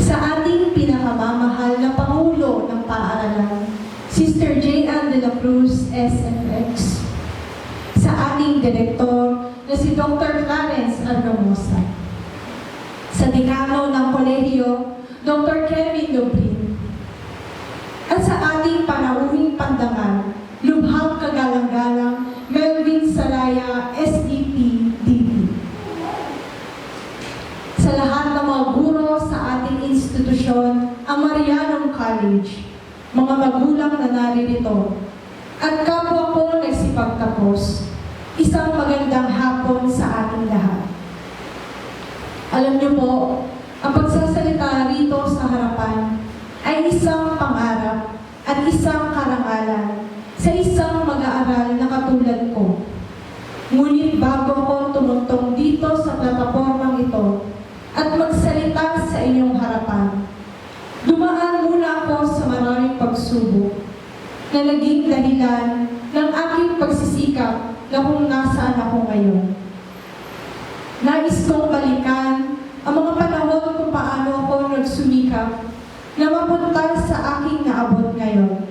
sa ating pinakamamahal na Pangulo ng Paaralan, Sister J. Ann de la Cruz, SFX, sa ating Direktor na si Dr. Clarence Argamosa, sa Dekano ng Kolehiyo, Dr. Kevin Dobrin, at sa ating panauhing pandangal, lubhang kagalang-galang, Melvin Salaya, SEP, DP. Sa lahat ng mga guro sa ating institusyon, ang Marianong College, mga magulang na naririto, at kapwa ko nagsipagtapos, isang magandang hapon sa ating lahat. Alam niyo po, ang pagsasalita rito sa harapan ay isang pangarap at isang karangalan sa isang mag-aaral na katulad ko. Ngunit bago ako tumuntong dito sa platapormang ito at magsalita sa inyong harapan, dumaan muna ako sa maraming pagsubok na naging dahilan ng aking pagsisikap na kung nasaan ako ngayon. Nais kong balikan ang mga panahon kung paano ako nagsumikap na mapunta sa aking naabot ngayon.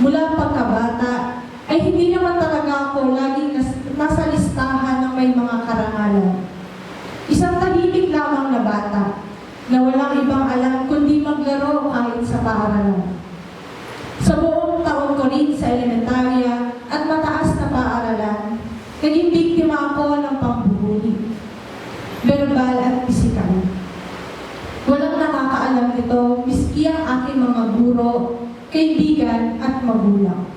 Mula pagkabata, ay hindi naman talaga ako laging nas- nasa listahan ng may mga karangalan. Isang tahimik lamang na bata na walang ibang alam kundi maglaro kahit sa paaralan. Sa buong taon ko rin sa elementarya at mataas na paaralan, naging biktima ako ng pambubulig verbal at pisikal. Walang nakakaalam nito, miski ang aking mga guro, kaibigan at magulang.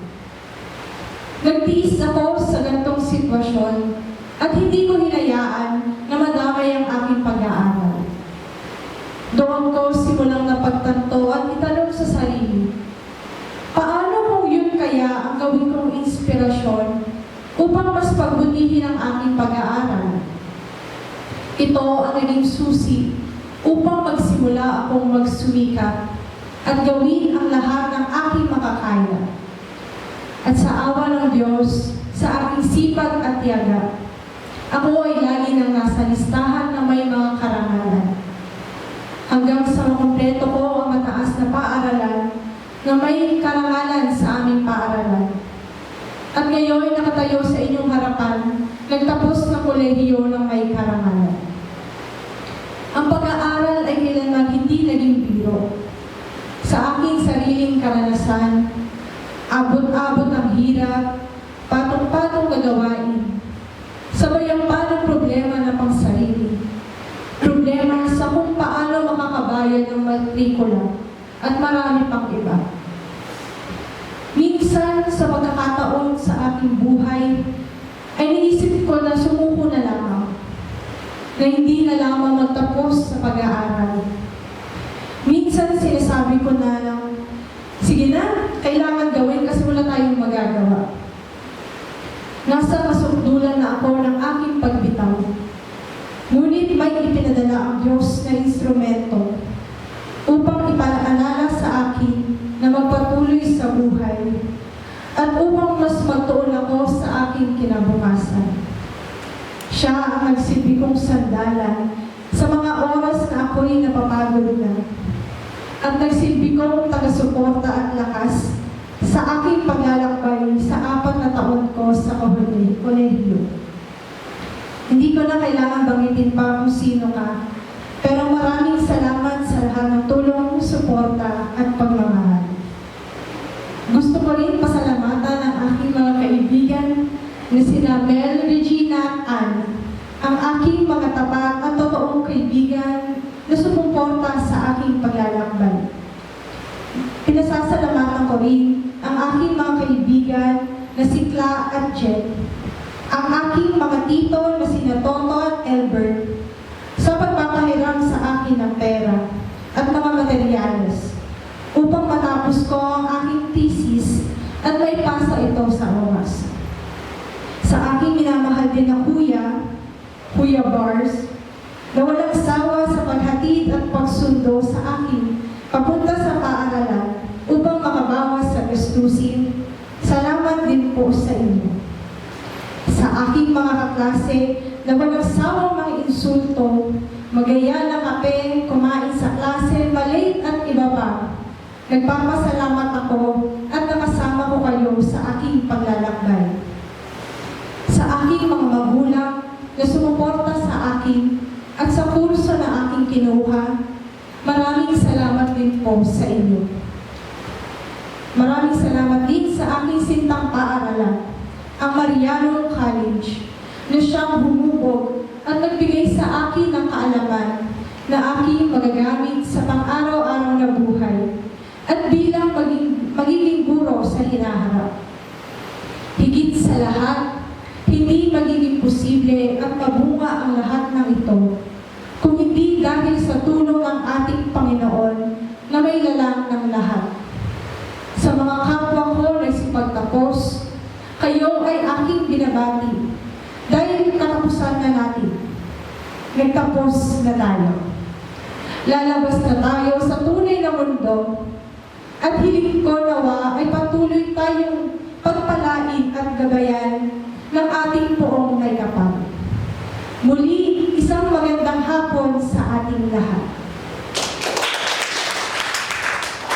Nagtiis ako sa gantong sitwasyon at hindi ko hinayaan na madamay ang aking pag-aaral. Doon ko simulang napagtanto at itanong sa sarili, paano kung yun kaya ang gawin kong inspirasyon upang mas pagbutihin ang aking pag-aaral? Ito ang naging susi upang magsimula akong magsumikap at gawin ang lahat ng aking makakaya. At sa awa ng Diyos, sa aking sipag at tiyaga, ako ay lagi nang nasa listahan na may mga karangalan. Hanggang sa makumpleto ko ang mataas na paaralan na may karangalan sa. At ngayon nakatayo sa inyong harapan, nagtapos na kolehiyo ng may karangalan. Ang pag-aaral ay kailanman hindi naging biro. Sa aking sariling karanasan, abot-abot ang hirap, patong-patong gagawain, sabay ang paano problema na pang sarili, problema sa kung paano makakabayad ng matrikula, at marami pang iba. Sa pagkakataon sa aking buhay, ay naisip ko na sumuko na lamang na hindi na lamang magtapos sa pag-aaral. Minsan sinasabi ko na lang, sige na, kailangan gawin kasi wala tayong magagawa. Nasa kasukdulan na ako ng aking pagbitaw. Ngunit may ipinadala ang Diyos na instrumento upang ipaalala sa akin na magpatuloy sa buhay at upang mas magtuon ako sa aking kinabukasan. Siya ang nagsilbi kong sandalan sa mga oras na ako'y napapagod na. At nagsilbi kong taga-suporta at lakas sa aking paglalakbay sa apat na taon ko sa kolehiyo. Hindi ko na kailangan bangitin pa kung sino ka, pero maraming salamat sa lahat ng tulong, suporta at pagmamahal. Gusto ko rin pasalamatan ang aking mga kaibigan na sina Mel, Regina at Ann, ang aking mga tapat at totoong kaibigan na sumuporta sa aking paglalakbay. Pinasasalamatan ko rin ang aking mga kaibigan na si Cla at Jen, ang aking mga tito na sina Toto at Albert, sa pagpapahiram sa akin ng pera at mga materyales upang matapos ko ang aking thesis at maipasa ito sa oras. Sa aking minamahal din na kuya, Kuya Bars, na walang sawa sa paghatid at pagsundo sa akin papunta sa paaralan upang makabawas sa gastusin. Salamat din po sa inyo. Sa aking mga kaklase na walang sawang mga insulto, magaya ng kape, kumain sa klase Nagpapasalamat ako at nakasama ko kayo sa aking paglalakbay. Sa aking mga magulang na sa akin at sa kurso na aking kinuha, maraming salamat din po sa inyo. Maraming salamat din sa aking sintang paaralan, ang Mariano College, na siyang humubog at nagbigay sa akin ng kaalaman na aking magagamit sa pang-araw-araw na buhay at bilang maging, magiging guro sa hinaharap. Higit sa lahat, hindi magiging posible at mabunga ang lahat ng ito kung dahil sa tulong ng ating Panginoon na may lalang ng lahat. Sa mga kapwa ko na sipagtapos, kayo ay aking binabati dahil katapusan na natin. Nagtapos na tayo. Lalabas na tayo sa tunay na mundo at hiling ko nawa ay patuloy tayong pagpalain at gabayan ng ating poong may. Muli, isang magandang hapon sa ating lahat.